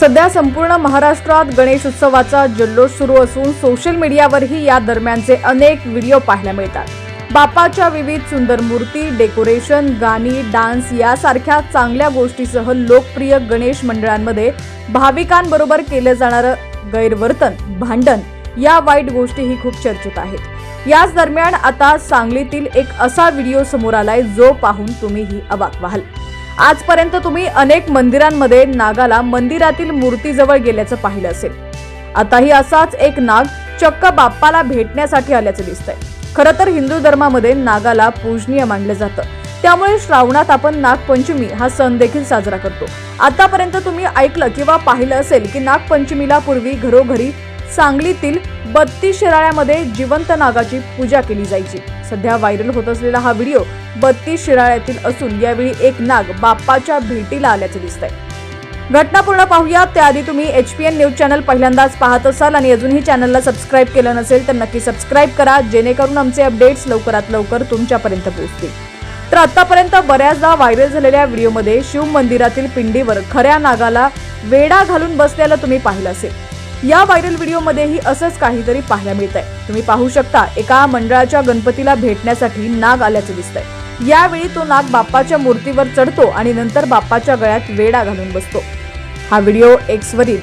सध्या संपूर्ण महाराष्ट्रात गणेश उत्सवाचा जल्लोष सुरू असून सोशल मीडियावरही या दरम्यानचे अनेक व्हिडिओ पाहायला मिळतात. बापाच्या विविध सुंदर मूर्ती डेकोरेशन गाणी डान्स यासारख्या चांगल्या गोष्टीसह लोकप्रिय गणेश मंडळांमध्ये भाविकांबरोबर केलं जाणारं गैरवर्तन भांडण या वाईट गोष्टीही खूप चर्चेत आहेत. याच दरम्यान आता सांगलीतील एक असा व्हिडिओ समोर आलाय जो पाहून तुम्हीही अवाक व्हाल. आजपर्यंत तुम्ही अनेक मंदिरांमध्ये नागाला मंदिरातील मूर्तीजवळ गेल्याचं पाहिलं असेल. आताही असाच एक नाग चक्क बाप्पाला भेटण्यासाठी आल्याचं दिसतंय. खरं तर हिंदू धर्मामध्ये नागाला पूजनीय मानलं जातं. त्यामुळे श्रावणात आपण नागपंचमी हा सण देखील साजरा करतो. आतापर्यंत तुम्ही ऐकलं किंवा पाहिलं असेल की नागपंचमीला पूर्वी घरोघरी सांगलीतील बत्तीस शिराळ्यामध्ये जिवंत नागाची पूजा केली जायची. सध्या व्हायरल होत असलेला हा व्हिडिओ बत्तीस शिराळ्यातील असून यावेळी एक नाग बाप्पाच्या भेटीला आल्याचं दिसतंय. घटना पूर्ण पाहूया. त्याआधी तुम्ही H P N news channel पहिल्यांदाच पाहत असाल आणि अजूनही चॅनलला सबस्क्राईब केलं नसेल तर नक्की सबस्क्राईब करा जेणेकरून आमचे अपडेट्स लवकरात लवकर तुमच्यापर्यंत पोहोचतील. तर आतापर्यंत बऱ्याचदा व्हायरल झालेल्या व्हिडिओमध्ये शिव मंदिरातील पिंडीवर खऱ्या नागाला वेडा घालून बसलेलं तुम्ही पाहिलं असेल. या व्हायरल व्हिडिओमध्येही असंच काहीतरी पाहायला मिळतंय. तुम्ही पाहू शकता एका मंडळाच्या गणपतीला भेटण्यासाठी नाग आल्याचं दिसतंय. यावेळी तो नाग बाप्पाच्या मूर्तीवर चढतो आणि नंतर बाप्पाच्या गळ्यात वेडा घालून बसतो. हा व्हिडिओ एक्सवरील.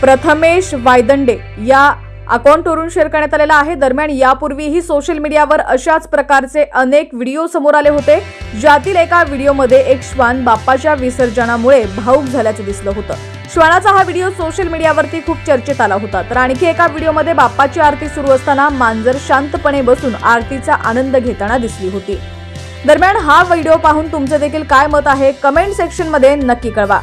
प्रथमेश वायदंडे या अकाउंटवरून शेअर करण्यात आलेला आहे. दरम्यान यापूर्वीही सोशल मीडियावर अशाच प्रकारचे अनेक व्हिडिओ समोर आले होते. ज्यातील एका व्हिडिओमध्ये एक श्वान बाप्पाच्या विसर्जनामुळे भाऊक झाल्याचं दिसलं होतं. श्वानाचा हा व्हिडिओ सोशल मीडियावरती खूप चर्चेत आला होता. तर आणखी एका व्हिडिओमध्ये बाप्पाची आरती सुरू असताना मांजर शांतपणे बसून आरतीचा आनंद घेताना दिसली होती. दरम्यान हा व्हिडिओ पाहून तुमचं देखील काय मत आहे? कमेंट सेक्शनमध्ये नक्की कळवा.